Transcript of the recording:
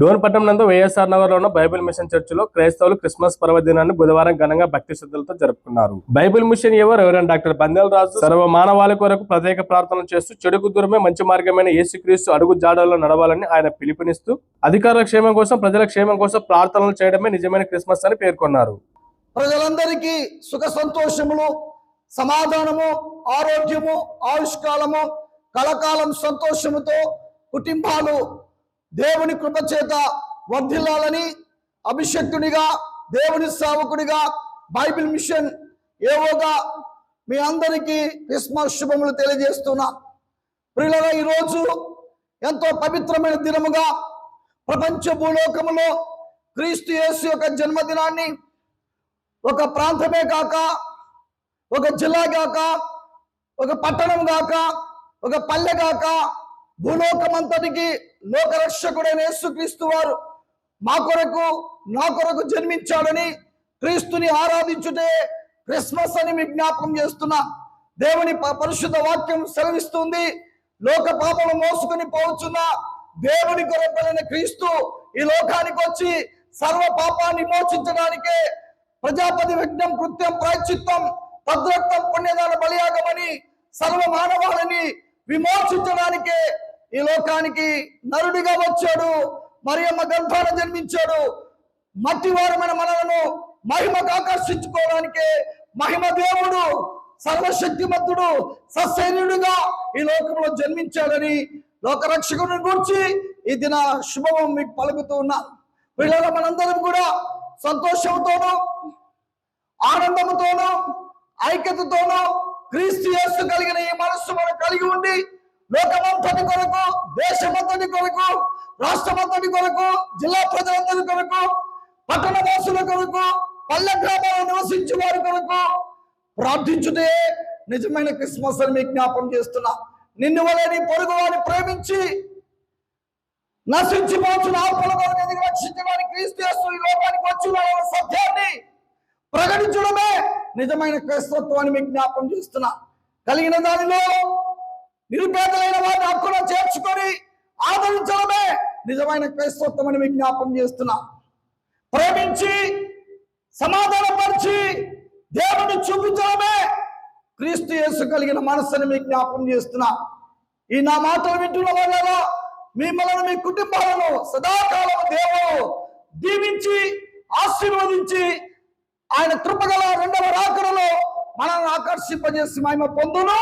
డోన్పట్నం నందు వైఎస్ఆర్ నగర్లో ఉన్న బైబిల్ మిషన్ చర్చిలో క్రైస్తవులు క్రిస్మస్ పర్వదినాన్ని బుధవారం ఘనంగా భక్తి శ్రద్ధలతో జరుపుకున్నారు. బైబిల్ మిషన్ ఎవరు? Reverend doctor Bandel Raju. సర్వ మానవాళి కొరకు ప్రత్యేక ప్రార్థనలు చేస్తూ చెడుకు దూరమే మంచి మార్గమైన యేసుక్రీస్తు అడుగు జాడల్లో నడవాలని ఆయన పిలుపునిస్తూ అధికారుల క్షేమం కోసం ప్రజల క్షేమం కోసం ప్రార్థనలు చేయడమే నిజమైన క్రిస్మస్ అని పేర్కొన్నారు. ప్రజలందరికీ సుఖ సంతోషములు సమాధానము ఆరోగ్యము ఆయుష్కాలము కలకాలం సంతోషముతో కుటుంబాలు దేవుని కృప చేత వర్ధిల్లాలని అభిషక్తునిగా దేవుని సేవకుడిగా బైబిల్ మిషన్ ఏవోగా మీ అందరికీ క్రిస్మస్ శుభములు తెలియజేస్తున్నా. ప్రియులగా ఈరోజు ఎంతో పవిత్రమైన దినముగా ప్రపంచ భూలోకములో క్రీస్తు యేసు యొక్క జన్మదినాన్ని ఒక ప్రాంతమే కాక ఒక జిల్లా కాక ఒక పట్టణం కాక ఒక పల్లె కాక భూలోకమంతటికి లోకరక్షకుడైన యేసుక్రీస్తు వారు మా కొరకు నా కొరకు జన్మించాడని క్రీస్తుని ఆరాధించుటే క్రిస్మస్ అని మీ జ్ఞాపకం చేస్తున్నా. దేవుని ప- పరిశుద్ధ వాక్యం సెలవిస్తుంది. లోక పాపలు మోసుకుని పోవచ్చున్న దేవుని కొరపైన క్రీస్తు ఈ లోకానికి వచ్చి సర్వ పాపాన్ని మోచించడానికే ప్రజాపతి విఘ్నం కృత్యం ప్రాయశ్చిత్తం తద్రక్తం పుణ్యదాన బలియాగమని సర్వ మానవాళిని విమోచించడానికే ఈ లోకానికి నరుడిగా వచ్చాడు. మరియమ్మ గర్భాన జన్మించాడు. మట్టి వారమైన మనలను మహిమకు ఆకర్షించుకోవడానికే మహిమ దేవుడు సర్వశక్తిమంతుడు సశరీరుడుగా ఈ లోకంలో జన్మించాడని లోకరక్షకుని గురించి ఈ దిన శుభమం మీకు పలుకుతూ ఉన్నా. పిల్లల మనందరం కూడా సంతోషంతోనూ ఆనందంతోనూ ఐక్యతతోనూ క్రీస్తు యేసు కలిగిన ఈ మనస్సు మనం కలిగి ఉండి లోకమంతటి కొరకు దేశమంతటి కొరకు రాష్ట్రమంతటి కొరకు జిల్లా ప్రజలందరి కొరకు పట్టణ వాసుల కొరకు పల్లె గ్రామాల్లో నివసించే వారి కొరకు ప్రార్థించుటే నిజమైన క్రిస్మస్ అని మీకు జ్ఞాపం చేస్తున్నా. నిన్ను వలని పొరుగు వారిని ప్రేమించి నశించిపోతున్న ఆత్మల కొరకు రక్షించడానికి క్రీస్తు ఈ లోకానికి వచ్చిన సత్యాన్ని ప్రకటించడమే నిజమైన క్రైస్తత్వాన్ని మీకు జ్ఞాపం చేస్తున్నా. కలిగిన దానిలో నిరుపేదలైన వారిని హక్కున చేర్చుకొని ఆదరించడమే నిజమైన క్రైస్తవత్వమని అని జ్ఞాపం చేస్తున్నా. ప్రేమించి సమాధానపరిచి దేవుని చూపించడమే క్రీస్తు యేసు కలిగిన మనస్సుని మీకు జ్ఞాపం చేస్తున్నా. ఈ నా మాటలు వింటున్న వాళ్ళలో మిమ్మల్ని మీ కుటుంబాలను సదాకాలం దేవుడు దీవించి ఆశీర్వదించి ఆయన కృపగల రెండవ రాకడలో మనల్ని ఆకర్షింపజేసి మేము పొందును